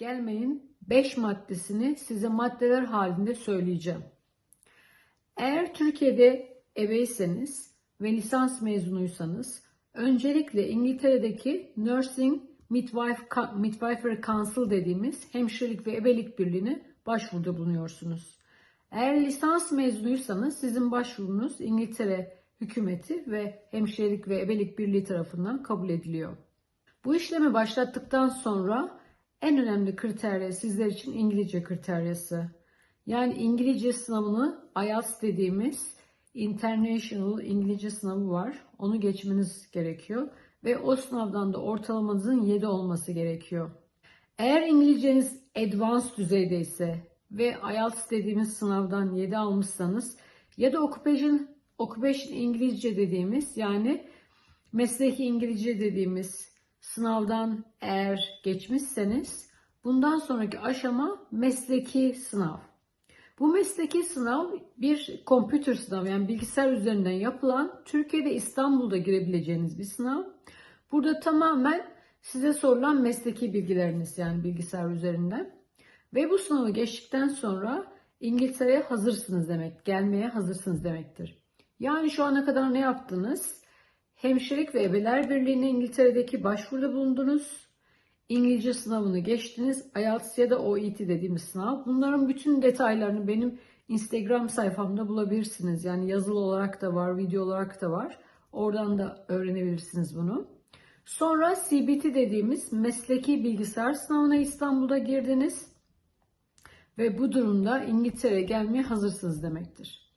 gelmeyin 5 maddesini size maddeler halinde söyleyeceğim. Eğer Türkiye'de ebeyseniz ve lisans mezunuysanız öncelikle İngiltere'deki Nursing Midwife, Midwifery Council dediğimiz hemşirelik ve ebelik birliğine başvuruda bulunuyorsunuz. Eğer lisans mezunuysanız sizin başvurunuz İngiltere hükümeti ve hemşirelik ve ebelik birliği tarafından kabul ediliyor. Bu işlemi başlattıktan sonra en önemli kriterya sizler için İngilizce kriteryası. Yani İngilizce sınavını IELTS dediğimiz International İngilizce sınavı var. Onu geçmeniz gerekiyor. Ve o sınavdan da ortalamanızın 7 olması gerekiyor. Eğer İngilizceniz advanced düzeydeyse ve IELTS dediğimiz sınavdan 7 almışsanız ya da occupation, occupation İngilizce dediğimiz yani mesleki İngilizce dediğimiz sınavdan eğer geçmişseniz bundan sonraki aşama mesleki sınav. Bu mesleki sınav bir computer sınavı yani bilgisayar üzerinden yapılan Türkiye'de İstanbul'da girebileceğiniz bir sınav. Burada tamamen size sorulan mesleki bilgileriniz yani bilgisayar üzerinden. Ve bu sınavı geçtikten sonra İngiltere'ye hazırsınız demek, gelmeye hazırsınız demektir. Yani şu ana kadar ne yaptınız? Hemşirelik ve Ebeler Birliği'ne İngiltere'deki başvuruda bulundunuz. İngilizce sınavını geçtiniz. IELTS ya da OET dediğimiz sınav. Bunların bütün detaylarını benim Instagram sayfamda bulabilirsiniz. Yani yazılı olarak da var, video olarak da var. Oradan da öğrenebilirsiniz bunu. Sonra CBT dediğimiz mesleki bilgisayar sınavına İstanbul'da girdiniz. Ve bu durumda İngiltere'ye gelmeye hazırsınız demektir.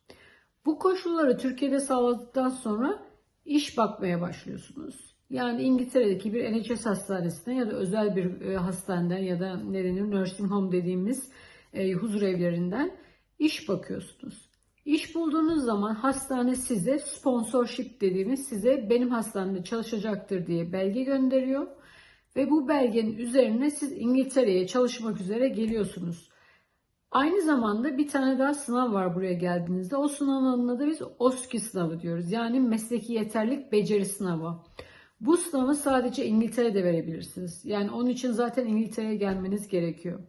Bu koşulları Türkiye'de sağladıktan sonra iş bakmaya başlıyorsunuz. Yani İngiltere'deki bir NHS hastanesine ya da özel bir e, hastaneden ya da ne denir nursing home dediğimiz e, huzur evlerinden iş bakıyorsunuz. İş bulduğunuz zaman hastane size sponsorship dediğimiz size benim hastanemde çalışacaktır diye belge gönderiyor. Ve bu belgenin üzerine siz İngiltere'ye çalışmak üzere geliyorsunuz. Aynı zamanda bir tane daha sınav var buraya geldiğinizde. O sınavın adına da biz OSCE sınavı diyoruz. Yani mesleki yeterlik beceri sınavı. Bu sınavı sadece İngiltere'de verebilirsiniz. Yani onun için zaten İngiltere'ye gelmeniz gerekiyor.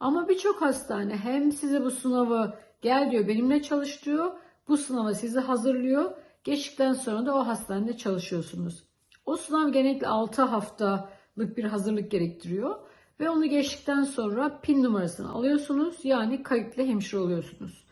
Ama birçok hastane hem size bu sınavı gel diyor benimle çalış diyor. Bu sınava sizi hazırlıyor. Geçtikten sonra da o hastanede çalışıyorsunuz. O sınav genellikle 6 haftalık bir hazırlık gerektiriyor. Ve onu geçtikten sonra PIN numarasını alıyorsunuz. Yani kayıtlı hemşire oluyorsunuz.